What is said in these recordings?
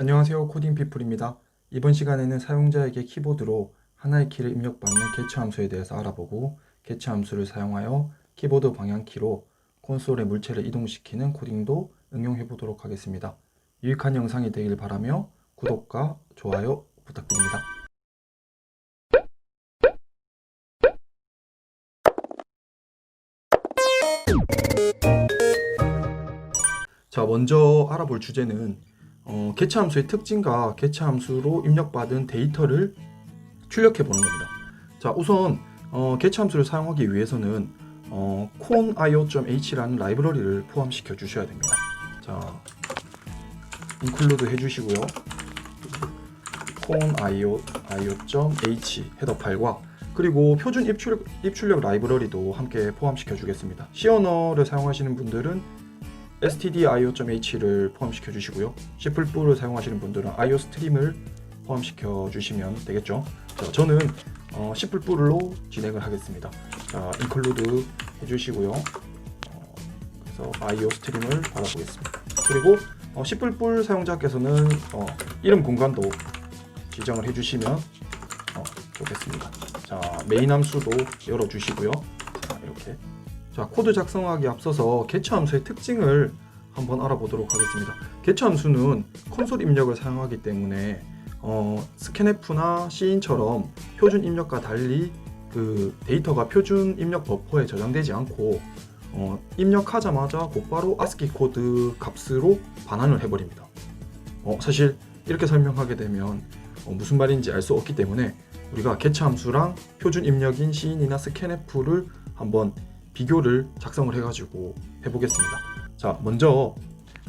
안녕하세요 코딩피플입니다. 이번 시간에는 사용자에게 키보드로 하나의 키를 입력받는 개체 함수에 대해서 알아보고 개체 함수를 사용하여 키보드 방향키로 콘솔에 물체를 이동시키는 코딩도 응용해 보도록 하겠습니다. 유익한 영상이 되길 바라며 구독과 좋아요 부탁드립니다. 자, 먼저 알아볼 주제는 어, 개체 함수의 특징과 개체 함수로 입력받은 데이터를 출력해 보는 겁니다. 자, 우선 어, 개체 함수를 사용하기 위해서는 어, conio.h라는 라이브러리를 포함시켜 주셔야 됩니다. 자, include 해주시고요. conio.h 헤더 파일과 그리고 표준 입출력, 입출력 라이브러리도 함께 포함시켜 주겠습니다. C 언어를 사용하시는 분들은 stdio.h를 포함시켜 주시고요. C++를 사용하시는 분들은 iostream을 포함시켜 주시면 되겠죠. 자, 저는 어, C++로 진행을 하겠습니다. 자, include 해주시고요. 어, 그래서 iostream을 받아보겠습니다. 그리고 어, C++ 사용자께서는 어, 이름 공간도 지정을 해주시면 어, 좋겠습니다. 자, 메인 함수도 열어주시고요. 자, 이렇게 자, 코드 작성하기 앞서서 개체 함수의 특징을 한번 알아보도록 하겠습니다. 개체 함수는 콘솔 입력을 사용하기 때문에 어, 스캔F나 C인처럼 표준 입력과 달리 그 데이터가 표준 입력 버퍼에 저장되지 않고 어, 입력하자마자 곧바로 ASCII 코드 값으로 반환을 해버립니다. 어, 사실 이렇게 설명하게 되면 어, 무슨 말인지 알 수 없기 때문에 우리가 개체 함수랑 표준 입력인 C인이나 스캔F를 한번 비교를 작성을 해가지고 해보겠습니다. 자, 먼저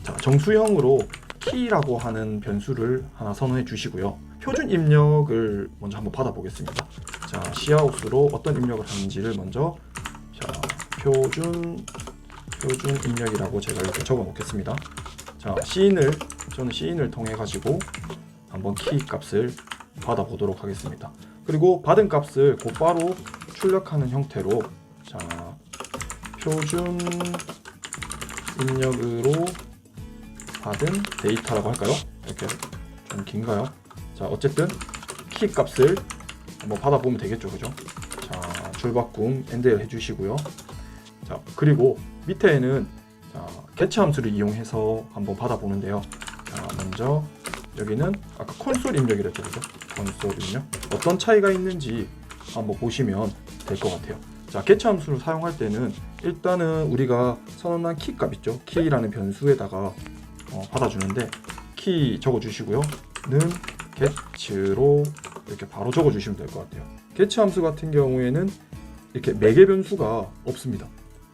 자, 정수형으로 키라고 하는 변수를 하나 선언해 주시고요. 표준 입력을 먼저 한번 받아보겠습니다. 자, 시아웃으로 어떤 입력을 하는지를 먼저 자, 표준 표준 입력이라고 제가 이렇게 적어 놓겠습니다. 자, 시인을 저는 시인을 통해 가지고 한번 키 값을 받아 보도록 하겠습니다. 그리고 받은 값을 곧바로 출력하는 형태로 자, 표준 입력으로 받은 데이터라고 할까요? 이렇게 좀 긴가요? 자, 어쨌든 키 값을 한번 받아보면 되겠죠, 그죠? 자, 줄바꿈 엔드를 해주시고요. 자, 그리고 밑에는 자, 개체 함수를 이용해서 한번 받아보는데요. 자, 먼저 여기는 아까 콘솔 입력이랬죠, 그죠? 콘솔 입력 어떤 차이가 있는지 한번 보시면 될 것 같아요. 자, 개체 함수를 사용할 때는 일단은 우리가 선언한 키값 있죠? 키라는 변수에다가 어, 받아주는데 키 적어주시고요. 는 get로 이렇게 바로 적어주시면 될 것 같아요. get 함수 같은 경우에는 이렇게 매개 변수가 없습니다.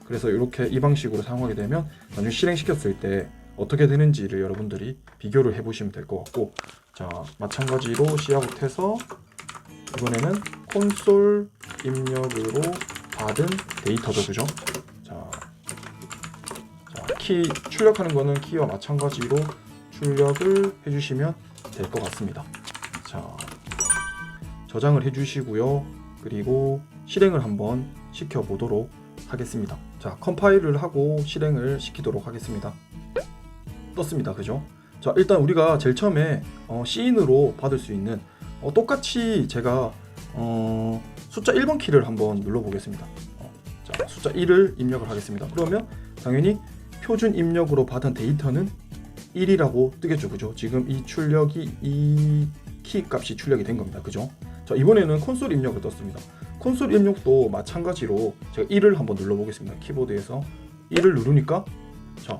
그래서 이렇게 이 방식으로 사용하게 되면 나중에 실행시켰을 때 어떻게 되는지를 여러분들이 비교를 해보시면 될 것 같고 자 마찬가지로 시아웃해서 이번에는 콘솔 입력으로 받은 데이터죠 그죠? 자, 자, 키 출력하는 거는 키와 마찬가지로 출력을 해주시면 될 것 같습니다. 자, 저장을 해주시고요. 그리고 실행을 한번 시켜 보도록 하겠습니다. 자, 컴파일을 하고 실행을 시키도록 하겠습니다. 떴습니다. 그죠? 자, 일단 우리가 제일 처음에 어, C인으로 받을 수 있는 어, 똑같이 제가 어, 숫자 1번 키를 한번 눌러보겠습니다. 어, 자, 숫자 1을 입력을 하겠습니다. 그러면 당연히 표준 입력으로 받은 데이터는 1이라고 뜨겠죠, 그죠? 지금 이 출력이 이 키 값이 출력이 된 겁니다, 그죠? 자, 이번에는 콘솔 입력을 떴습니다. 콘솔 입력도 마찬가지로 제가 1을 한번 눌러보겠습니다. 키보드에서 1을 누르니까 자,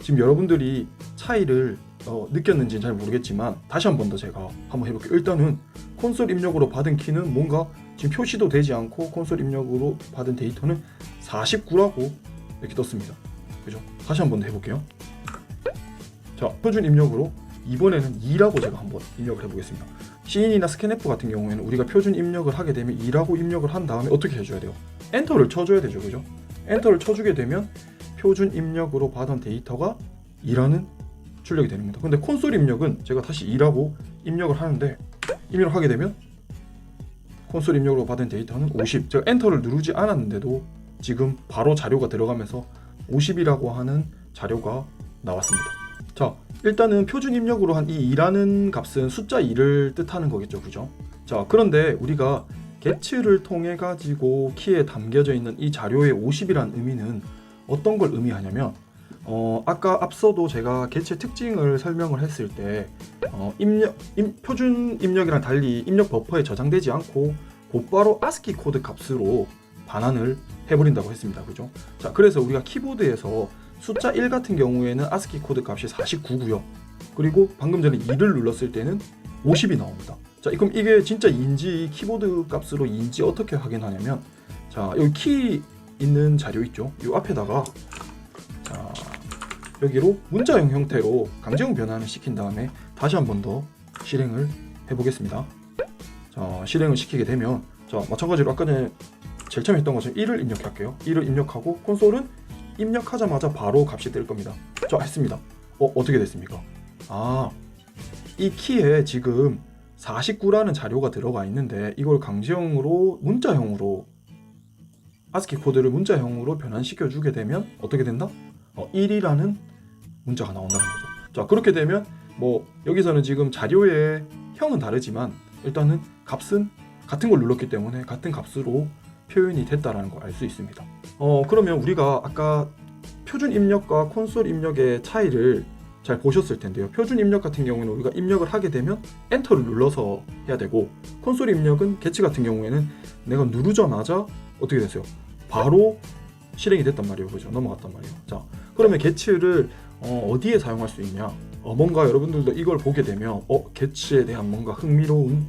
지금 여러분들이 차이를 어, 느꼈는지는 잘 모르겠지만 다시 한 번 더 제가 한번 해볼게요. 일단은 콘솔 입력으로 받은 키는 뭔가 지금 표시도 되지 않고 콘솔 입력으로 받은 데이터는 49라고 이렇게 떴습니다. 그죠? 다시 한 번 더 해볼게요. 자, 표준 입력으로 이번에는 2라고 제가 한번 입력을 해보겠습니다. C인이나 스캔F 같은 경우에는 우리가 표준 입력을 하게 되면 2라고 입력을 한 다음에 어떻게 해줘야 돼요? 엔터를 쳐줘야 되죠, 그죠? 엔터를 쳐주게 되면 표준 입력으로 받은 데이터가 2라는 출력이 겁니다. 근데 콘솔 입력은 제가 다시 2라고 입력을 하는데 입력을 하게 되면 콘솔 입력으로 받은 데이터는 50. 제가 엔터를 누르지 않았는데도 지금 바로 자료가 들어가면서 50이라고 하는 자료가 나왔습니다. 자, 일단은 표준 입력으로 한 이 2라는 값은 숫자 2를 뜻하는 거겠죠, 그죠? 자, 그런데 우리가 get를 통해 가지고 키에 담겨져 있는 이 자료의 50이란 의미는 어떤 걸 의미하냐면 어, 아까 앞서도 제가 get의 특징을 설명을 했을 때 어, 입력 임- 표준 입력이랑 달리 입력 버퍼에 저장되지 않고 곧바로 ASCII 코드 값으로 반환을 해버린다고 했습니다. 그죠? 자, 그래서 우리가 키보드에서 숫자 1 같은 경우에는 ASCII 코드 값이 49고요. 그리고 방금 전에 2를 눌렀을 때는 50이 나옵니다. 자, 그럼 이게 진짜 인지 키보드 값으로 인지 어떻게 확인하냐면 자, 여기 키 있는 자료 있죠? 이 앞에다가 자, 여기로 문자형 형태로 강제형 변환을 시킨 다음에 다시 한 번 더 실행을 해 보겠습니다. 자, 실행을 시키게 되면 자, 마찬가지로 아까 전에 제일 처음에 했던 것처럼 1을 입력할게요. 1을 입력하고 콘솔은 입력하자마자 바로 값이 뜰 겁니다. 자, 했습니다. 어, 어떻게 됐습니까? 아, 이 키에 지금 49라는 자료가 들어가 있는데 이걸 강제형으로 문자형으로 ASCII 코드를 문자형으로 변환시켜 주게 되면 어떻게 된다? 어, 1이라는 문자가 나온다는 거죠. 자, 그렇게 되면 뭐 여기서는 지금 자료의 형은 다르지만 일단은 값은 같은 걸 눌렀기 때문에 같은 값으로 표현이 됐다라는 걸 알 수 있습니다. 어, 그러면 우리가 아까 표준 입력과 콘솔 입력의 차이를 잘 보셨을 텐데요. 표준 입력 같은 경우에는 우리가 입력을 하게 되면 엔터를 눌러서 해야 되고 콘솔 입력은 개치 같은 경우에는 내가 누르자마자 어떻게 됐어요? 바로 실행이 됐단 말이에요. 그죠? 넘어갔단 말이에요. 자, 그러면 게츠를 어, 디에 사용할 수 있냐? 어, 뭔가 여러분들도 이걸 보게 되면 어, 게츠에 대한 뭔가 흥미로운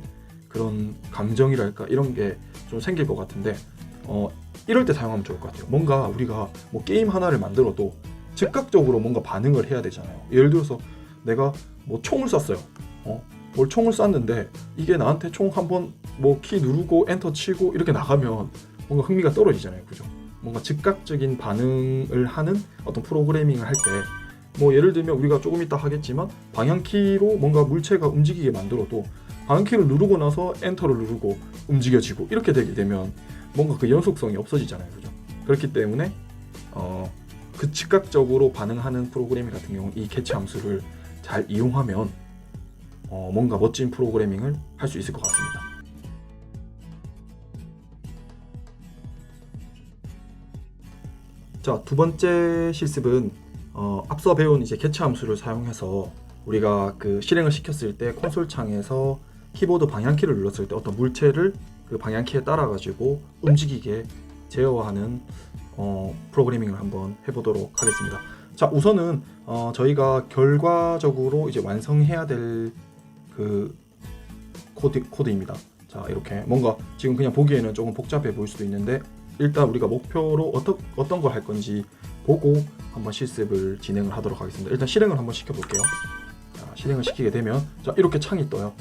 그런 감정이랄까 이런 게 좀 생길 것 같은데 어, 이럴 때 사용하면 좋을 것 같아요. 뭔가 우리가 뭐 게임 하나를 만들어도 즉각적으로 뭔가 반응을 해야 되잖아요. 예를 들어서 내가 뭐 총을 쐈어요. 어, 뭘 총을 쐈는데 이게 나한테 총 한번 뭐 키 누르고 엔터 치고 이렇게 나가면 뭔가 흥미가 떨어지잖아요. 그죠? 뭔가 즉각적인 반응을 하는 어떤 프로그래밍을 할 때 뭐 예를 들면 우리가 조금 이따 하겠지만 방향키로 뭔가 물체가 움직이게 만들어도 방향키를 누르고 나서 엔터를 누르고 움직여지고 이렇게 되게 되면 뭔가 그 연속성이 없어지잖아요. 그죠? 그렇기 때문에 어, 그 즉각적으로 반응하는 프로그래밍 같은 경우 이 캐치 함수를 잘 이용하면 어, 뭔가 멋진 프로그래밍을 할 수 있을 것 같습니다. 자, 두 번째 실습은 어, 앞서 배운 이제 개체 함수를 사용해서 우리가 그 실행을 시켰을 때 콘솔 창에서 키보드 방향키를 눌렀을 때 어떤 물체를 그 방향키에 따라 가지고 움직이게 제어하는 어, 프로그래밍을 한번 해보도록 하겠습니다. 자, 우선은 어, 저희가 결과적으로 이제 완성해야 될 그 코드 코드입니다. 자, 이렇게 뭔가 지금 그냥 보기에는 조금 복잡해 보일 수도 있는데 일단 우리가 목표로 어떤 어떤 걸 할 건지 보고 한번 실습을 진행을 하도록 하겠습니다. 일단 실행을 한번 시켜볼게요. 자, 실행을 시키게 되면 자 이렇게 창이 떠요.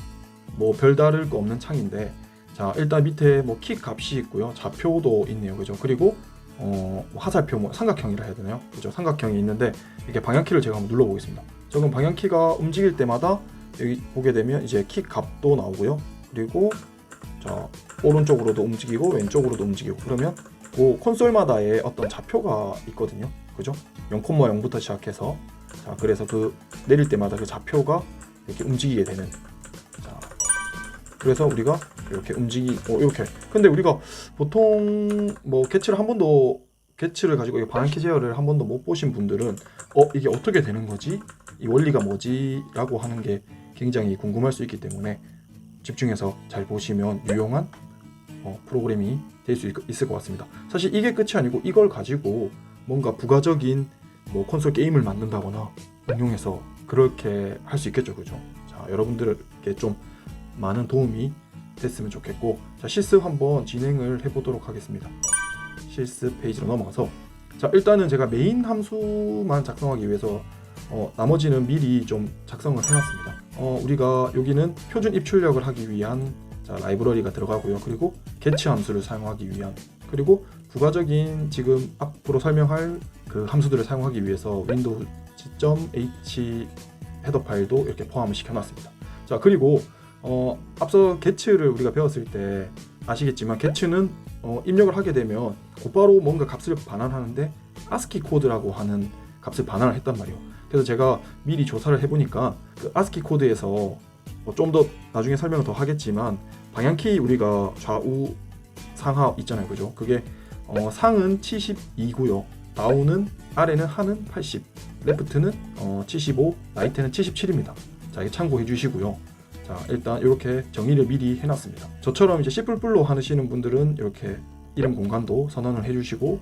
뭐 별다를 거 없는 창인데 자 일단 밑에 뭐 키 값이 있고요. 좌표도 있네요, 그죠? 그리고 어, 뭐 화살표 뭐 삼각형이라 해야 되나요? 그죠? 삼각형이 있는데 이렇게 방향키를 제가 한번 눌러보겠습니다. 조금 방향키가 움직일 때마다 여기 보게 되면 이제 키 값도 나오고요. 그리고 자 오른쪽으로도 움직이고 왼쪽으로도 움직이고 그러면 그 콘솔마다의 어떤 좌표가 있거든요. 그죠? 0,0부터 시작해서 자 그래서 그 내릴 때마다 그 좌표가 이렇게 움직이게 되는 자 그래서 우리가 이렇게 움직이 어 이렇게 근데 우리가 보통 뭐 개치를 한 번도 개치를 가지고 이 방향키 제어를 한 번도 못 보신 분들은 어 이게 어떻게 되는 거지 이 원리가 뭐지라고 하는 게 굉장히 궁금할 수 있기 때문에 집중해서 잘 보시면 유용한 어, 프로그램이 될 수 있을 것 같습니다. 사실 이게 끝이 아니고 이걸 가지고 뭔가 부가적인 뭐 콘솔 게임을 만든다거나 응용해서 그렇게 할 수 있겠죠, 그죠? 자, 여러분들에게 좀 많은 도움이 됐으면 좋겠고, 자 실습 한번 진행을 해보도록 하겠습니다. 실습 페이지로 넘어가서, 자 일단은 제가 메인 함수만 작성하기 위해서 어, 나머지는 미리 좀 작성을 해놨습니다. 어, 우리가 여기는 표준 입출력을 하기 위한 자, 라이브러리가 들어가고요. 그리고 개치 함수를 사용하기 위한 그리고 부가적인 지금 앞으로 설명할 그 함수들을 사용하기 위해서 윈도우 .h 헤더 파일도 이렇게 포함을 시켜놨습니다. 자 그리고 어, 앞서 get를 우리가 배웠을 때 아시겠지만 get는 어, 입력을 하게 되면 곧바로 뭔가 값을 반환하는데 ASCII 코드라고 하는 값을 반환을 했단 말이에요. 그래서 제가 미리 조사를 해보니까 그 아스키 코드에서 뭐 좀 더 나중에 설명을 더 하겠지만 방향키 우리가 좌우 상하 있잖아요, 그죠? 그게 어, 상은 72고요. 다운은 아래는 하는 80, 레프트는 어, 75, 라이트는 77입니다. 자, 이게 참고해 주시고요. 자, 일단 이렇게 정의를 미리 해놨습니다. 저처럼 이제 C++ 하시는 분들은 이렇게 이름 공간도 선언을 해주시고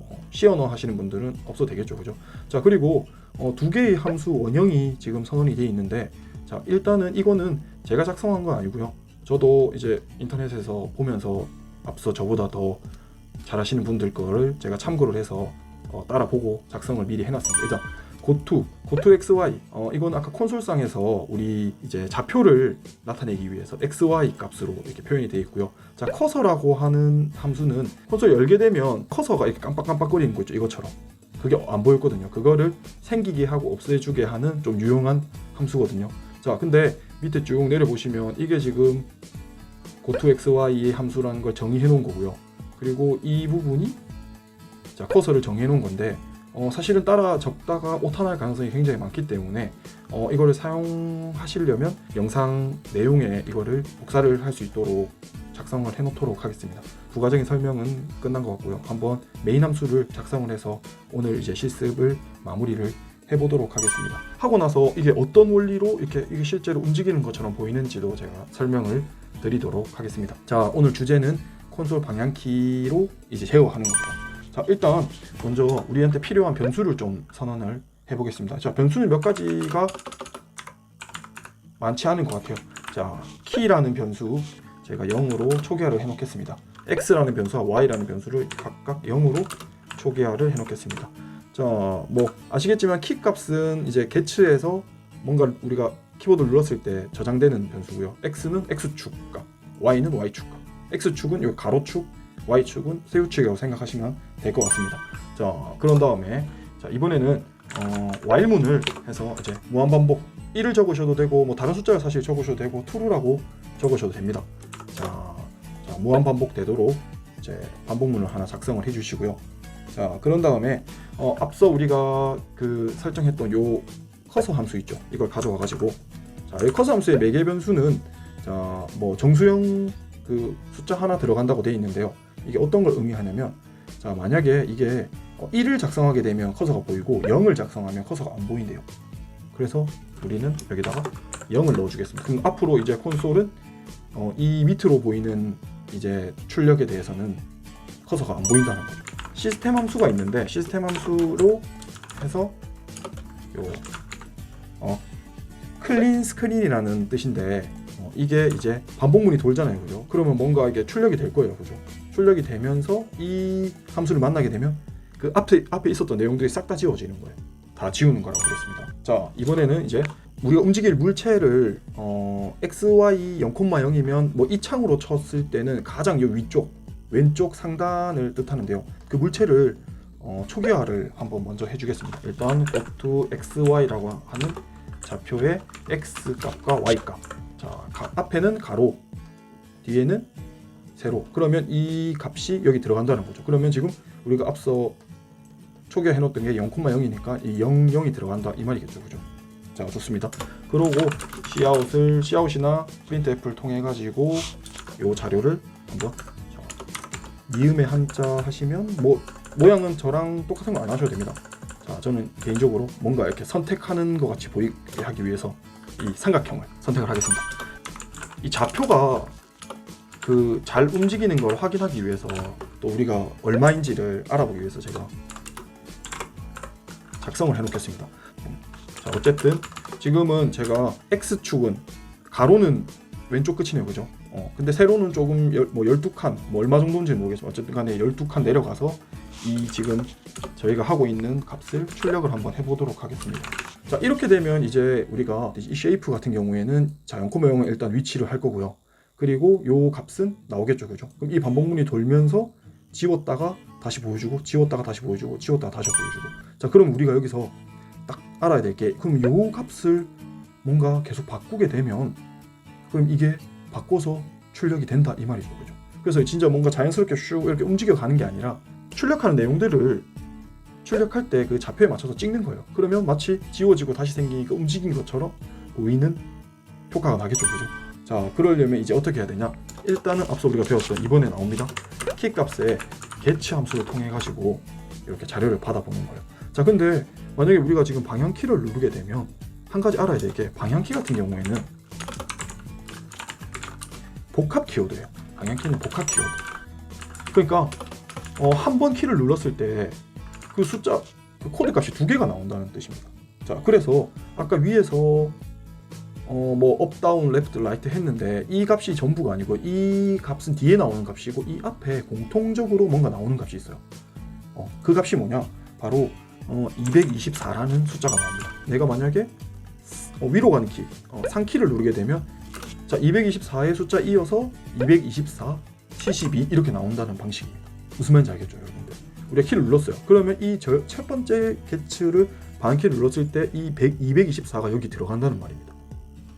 어, C 언어 하시는 분들은 없어도 되겠죠, 그죠? 자, 그리고 어, 두 개의 함수 원형이 지금 선언이 되어 있는데, 자, 일단은 이거는 제가 작성한 건 아니고요. 저도 이제 인터넷에서 보면서 앞서 저보다 더 잘하시는 분들 거를 제가 참고를 해서 어, 따라보고 작성을 미리 해놨습니다. 일단 고투, 고투 XY. 어, 이건 아까 콘솔상에서 우리 이제 좌표를 나타내기 위해서 XY 값으로 이렇게 표현이 되어 있고요. 자, 커서라고 하는 함수는 콘솔 열게 되면 커서가 이렇게 깜빡깜빡거리는 거 있죠. 이것처럼. 그게 안 보였거든요. 그거를 생기게 하고 없애주게 하는 좀 유용한 함수거든요. 자, 근데 밑에 쭉 내려보시면 이게 지금 고투 XY의 함수라는 걸 정의해 놓은 거고요. 그리고 이 부분이 자 커서를 정해 놓은 건데 어, 사실은 따라 적다가 오타날 가능성이 굉장히 많기 때문에 어, 이거를 사용하시려면 영상 내용에 이거를 복사를 할 수 있도록 작성을 해 놓도록 하겠습니다. 부가적인 설명은 끝난 것 같고요. 한번 메인 함수를 작성을 해서 오늘 이제 실습을 마무리를 해보도록 하겠습니다. 하고 나서 이게 어떤 원리로 이렇게 이게 실제로 움직이는 것처럼 보이는지도 제가 설명을 드리도록 하겠습니다. 자, 오늘 주제는 콘솔 방향키로 이제 제어하는 겁니다. 자, 일단 먼저 우리한테 필요한 변수를 좀 선언을 해보겠습니다. 자, 변수는 몇 가지가 많지 않은 것 같아요. 자, 키라는 변수 제가 0으로 초기화를 해놓겠습니다. x라는 변수와 y라는 변수를 각각 0으로 초기화를 해놓겠습니다. 자, 뭐 아시겠지만 키 값은 이제 개츠에서 뭔가 우리가 키보드를 눌렀을 때 저장되는 변수고요. x는 x축 값, y는 y축 값. x축은 요 가로축, y축은 세우축이라고 생각하시면 될 것 같습니다. 자, 그런 다음에 자, 이번에는 어, while문을 해서 이제 무한 반복 1을 적으셔도 되고 뭐 다른 숫자를 사실 적으셔도 되고 true라고 적으셔도 됩니다. 자, 자 무한 반복 되도록 이제 반복문을 하나 작성을 해주시고요. 자, 그런 다음에 어, 앞서 우리가 그 설정했던 요 커서 함수 있죠. 이걸 가져와 가지고 자, 이 커서 함수의 매개 변수는 자, 뭐 정수형 그 숫자 하나 들어간다고 되어 있는데요. 이게 어떤 걸 의미하냐면 자, 만약에 이게 어, 1을 작성하게 되면 커서가 보이고 0을 작성하면 커서가 안 보인대요. 그래서 우리는 여기다가 0을 넣어주겠습니다. 그럼 앞으로 이제 콘솔은 어, 이 밑으로 보이는 이제 출력에 대해서는 커서가 안 보인다는 거죠. 시스템 함수가 있는데 시스템 함수로 해서 요 어, 클린 스크린이라는 뜻인데 어, 이게 이제 반복문이 돌잖아요, 그죠? 그러면 뭔가 이게 출력이 될 거예요, 그죠? 출력이 되면서 이 함수를 만나게 되면 그 앞에 앞에 있었던 내용들이 싹 다 지워지는 거예요. 다 지우는 거라고 그랬습니다. 자 이번에는 이제 우리가 움직일 물체를 어, x, y 0,0이면 뭐 이 창으로 쳤을 때는 가장 요 위쪽 왼쪽 상단을 뜻하는데요. 그 물체를 어, 초기화를 한번 먼저 해주겠습니다. 일단 go x, y라고 하는 좌표의 x 값과 y 값. 자 가- 앞에는 가로, 뒤에는 세로. 그러면 이 값이 여기 들어간다는 거죠. 그러면 지금 우리가 앞서 초기화 해 놓던 게 0,0이니까 이 0, 0이 들어간다 이 말이겠죠, 그죠? 자 좋습니다. 그러고 Cout을 Cout이나 printf를 통해 가지고 요 자료를 한번 자, 미음의 한자 하시면 뭐 모양은 저랑 똑같은 거 안 하셔도 됩니다. 자 저는 개인적으로 뭔가 이렇게 선택하는 것 같이 보이게 하기 위해서 이 삼각형을 선택을 하겠습니다. 이 좌표가 그 잘 움직이는 걸 확인하기 위해서 또 우리가 얼마인지를 알아보기 위해서 제가 작성을 해놓겠습니다. 자 어쨌든 지금은 제가 x축은 가로는 왼쪽 끝이네요, 그죠? 어, 근데 세로는 조금 열, 뭐 12칸, 뭐 얼마 정도인지 는 모르겠지만 어쨌든 간에 12칸 내려가서 이 지금 저희가 하고 있는 값을 출력을 한번 해보도록 하겠습니다. 자 이렇게 되면 이제 우리가 이 쉐이프 같은 경우에는 자 0,0은 일단 위치를 할 거고요. 그리고 요 값은 나오겠죠, 그죠? 그럼 이 반복문이 돌면서 지웠다가 다시 보여주고 지웠다가 다시 보여주고 지웠다가 다시 보여주고 자 그럼 우리가 여기서 딱 알아야 될 게 그럼 요 값을 뭔가 계속 바꾸게 되면 그럼 이게 바꿔서 출력이 된다 이 말이죠, 그죠? 그래서 진짜 뭔가 자연스럽게 슉 이렇게 움직여 가는 게 아니라 출력하는 내용들을 출력할 때 그 좌표에 맞춰서 찍는 거예요. 그러면 마치 지워지고 다시 생기니까 움직인 것처럼 보이는 효과가 나겠죠, 그죠? 자, 그러려면 이제 어떻게 해야 되냐? 일단은 앞서 우리가 배웠던 이번에 나옵니다. 키 값에 get 함수를 통해 가지고 이렇게 자료를 받아보는 거예요. 자, 근데 만약에 우리가 지금 방향 키를 누르게 되면 한 가지 알아야 될 게 방향 키 같은 경우에는 복합 키워드예요. 방향 키는 복합 키워드. 그러니까 어, 한 번 키를 눌렀을 때 그 숫자 그 코드 값이 두 개가 나온다는 뜻입니다. 자, 그래서 아까 위에서 어, 뭐 업다운 레프트 라이트 했는데 이 값이 전부가 아니고 이 값은 뒤에 나오는 값이고 이 앞에 공통적으로 뭔가 나오는 값이 있어요. 어, 그 값이 뭐냐? 바로 어, 224라는 숫자가 나옵니다. 내가 만약에 어, 위로 가는 키, 어, 상키를 누르게 되면 자 224의 숫자 이어서 224, 72 이렇게 나온다는 방식입니다. 무슨 말인지 알겠죠, 여러분들? 우리가 키를 눌렀어요. 그러면 이 첫 번째 개츠를 반키를 눌렀을 때 이 224가 여기 들어간다는 말입니다.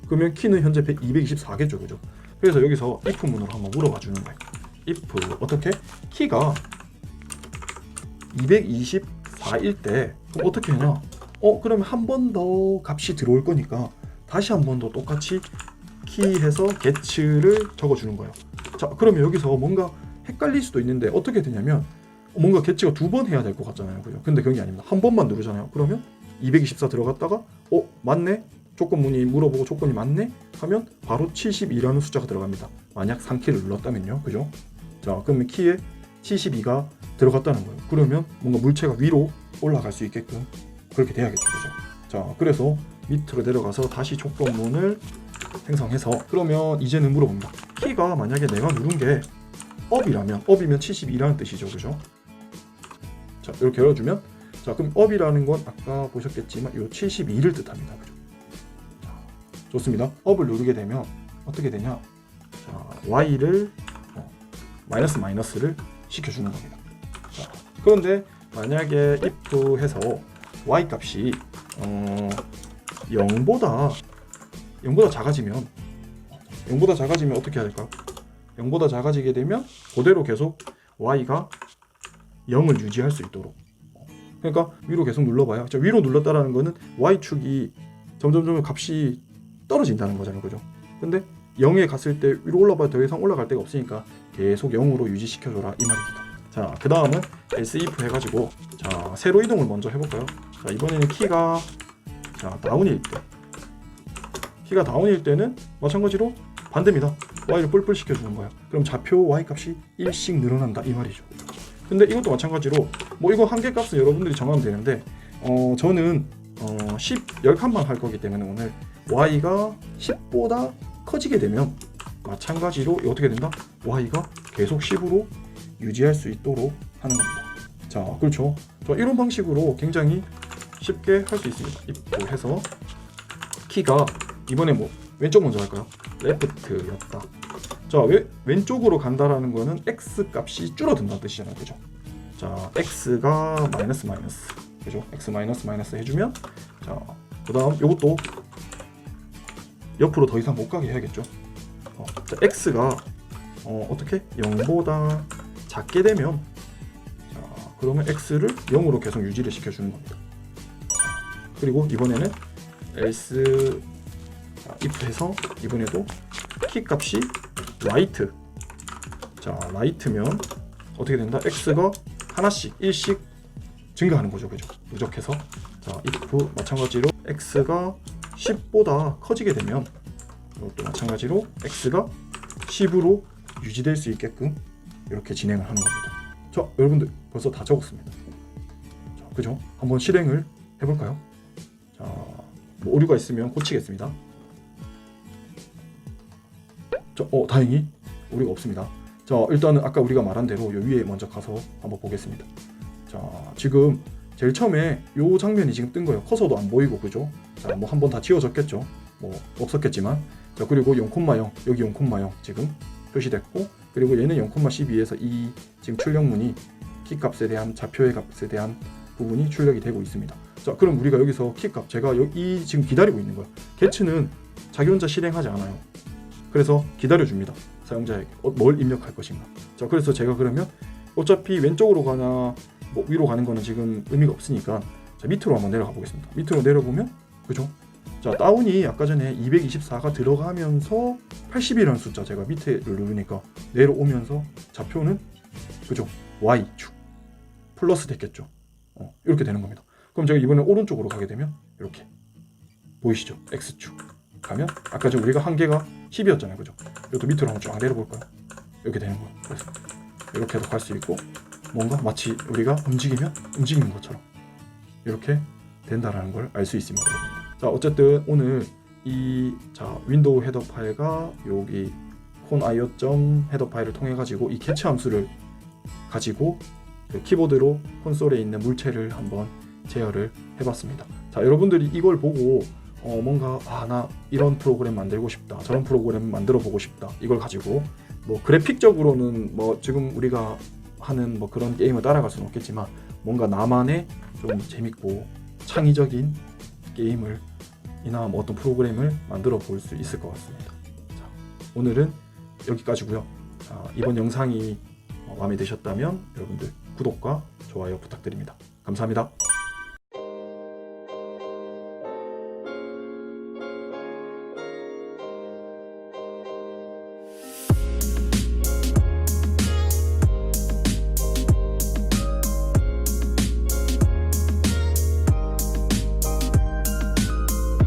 그러면 키는 현재 100, 224겠죠, 그죠? 그래서 여기서 if 문으로 한번 물어봐 주는 거예요. if 어떻게 키가 224일 때 그럼 어떻게 하냐? 어 그러면 한 번 더 값이 들어올 거니까 다시 한 번 더 똑같이 키 해서 get를 적어주는 거예요. 자 그러면 여기서 뭔가 헷갈릴 수도 있는데 어떻게 되냐면 뭔가 get가 두 번 해야 될 것 같잖아요, 그죠? 근데 그게 아닙니다. 한 번만 누르잖아요. 그러면 224 들어갔다가 어 맞네? 조건문이 물어보고 조건이 맞네? 하면 바로 72라는 숫자가 들어갑니다. 만약 3키를 눌렀다면요, 그죠? 자 그러면 키에 72가 들어갔다는 거예요. 그러면 뭔가 물체가 위로 올라갈 수 있게끔 그렇게 돼야겠죠, 그죠? 자, 그래서 밑으로 내려가서 다시 조건문을 생성해서 그러면 이제는 물어봅니다. 키가 만약에 내가 누른 게 up이라면 up이면 72라는 뜻이죠, 그죠? 자, 이렇게 열어주면 자, 그럼 up이라는 건 아까 보셨겠지만 요 72를 뜻합니다, 그죠? 자, 좋습니다. up을 누르게 되면 어떻게 되냐? 자, y를 어, 마이너스 마이너스를 시켜주는 겁니다. 자, 그런데 만약에 if 해서 y 값이 어, 0보다 0보다 작아지면 0보다 작아지면 어떻게 해야 될까요? 0보다 작아지게 되면 그대로 계속 y가 0을 유지할 수 있도록 그러니까 위로 계속 눌러봐요. 자, 위로 눌렀다라는 거는 y축이 점점 점 값이 떨어진다는 거잖아요, 그죠? 근데 0에 갔을 때 위로 올라봐야 더 이상 올라갈 데가 없으니까 계속 0으로 유지시켜줘라 이 말입니다. 자, 그 다음은 else if 해가지고 자 세로 이동을 먼저 해볼까요? 자 이번에는 키가 자 다운일 때 키가 다운일 때는 마찬가지로 반대입니다. y를 뿔뿔 시켜주는 거야. 그럼 좌표 y 값이 1씩 늘어난다 이 말이죠. 근데 이것도 마찬가지로 뭐 이거 한계 값은 여러분들이 정하면 되는데 어 저는 어 10, 10칸만 할 거기 때문에 오늘 y가 10보다 커지게 되면 마찬가지로 어떻게 된다? y가 계속 10으로 유지할 수 있도록 하는 겁니다. 자, 그렇죠. 자, 이런 방식으로 굉장히 쉽게 할 수 있습니다. 입고 해서 키가 이번에 뭐 왼쪽 먼저 할까요? 레프트였다. 자, 왜, 왼쪽으로 간다라는 거는 x 값이 줄어든다는 뜻이잖아요. 그죠? 자, x가 마이너스 마이너스. 그죠? x 마이너스 마이너스 해주면 자, 그다음 이것도 옆으로 더 이상 못 가게 해야겠죠. 어, 자, x가 어, 어떻게 0보다 작게 되면 자, 그러면 x를 0으로 계속 유지를 시켜주는 겁니다. 자, 그리고 이번에는 else 자, if 해서 이번에도 키 값이 right 자 right면 어떻게 된다? x가 하나씩 일씩 증가하는 거죠, 그죠? 누적해서 자 if 마찬가지로 x가 10보다 커지게 되면 이것도 마찬가지로 x가 10으로 유지될 수 있게끔 이렇게 진행을 하는 겁니다. 자, 여러분들 벌써 다 적었습니다. 자, 그죠? 한번 실행을 해볼까요? 자, 뭐 오류가 있으면 고치겠습니다. 자, 어, 다행히 오류가 없습니다. 자, 일단은 아까 우리가 말한 대로 요 위에 먼저 가서 한번 보겠습니다. 자, 지금 제일 처음에 요 장면이 지금 뜬 거예요. 커서도 안 보이고, 그죠? 자, 뭐 한 번 다 지워졌겠죠? 뭐 없었겠지만. 자, 그리고 0,0 여기 0,0 지금 표시됐고 그리고 얘는 0,12에서 이 지금 출력문이 키 값에 대한 좌표의 값에 대한 부분이 출력이 되고 있습니다. 자, 그럼 우리가 여기서 키 값 제가 여기 지금 기다리고 있는 거예요. 개츠는 자기 혼자 실행하지 않아요. 그래서 기다려 줍니다. 사용자에게 어, 뭘 입력할 것인가. 자, 그래서 제가 그러면 어차피 왼쪽으로 가나 뭐 위로 가는 거는 지금 의미가 없으니까 자 밑으로 한번 내려가 보겠습니다. 밑으로 내려보면 그죠? 자 다운이 아까 전에 224가 들어가면서 80이라는 숫자 제가 밑에를 누르니까 내려오면서 좌표는 그죠? Y축 플러스 됐겠죠. 어, 이렇게 되는 겁니다. 그럼 제가 이번에 오른쪽으로 가게 되면 이렇게 보이시죠? X축 가면 아까 전 우리가 한계가 10이었잖아요, 그죠? 이것도 밑으로 한번 쫙 내려볼까요? 이렇게 되는 거예요. 그래서 이렇게도 갈수 있고 뭔가 마치 우리가 움직이면 움직이는 것처럼 이렇게 된다라는 걸 알 수 있습니다. 자 어쨌든 오늘 이 자 윈도우 헤더 파일과 여기 콘 아이오.점 헤더 파일을 통해 가지고 이 캐치 함수를 가지고 그 키보드로 콘솔에 있는 물체를 한번 제어를 해봤습니다. 자 여러분들이 이걸 보고 어, 뭔가 아 나 이런 프로그램 만들고 싶다 저런 프로그램 만들어 보고 싶다 이걸 가지고 뭐 그래픽적으로는 뭐 지금 우리가 하는 뭐 그런 게임을 따라갈 수는 없겠지만 뭔가 나만의 좀 재밌고 창의적인 게임을 이나 뭐 어떤 프로그램을 만들어 볼 수 있을 것 같습니다. 자, 오늘은 여기까지고요. 자, 이번 영상이 어, 마음에 드셨다면 여러분들 구독과 좋아요 부탁드립니다. 감사합니다.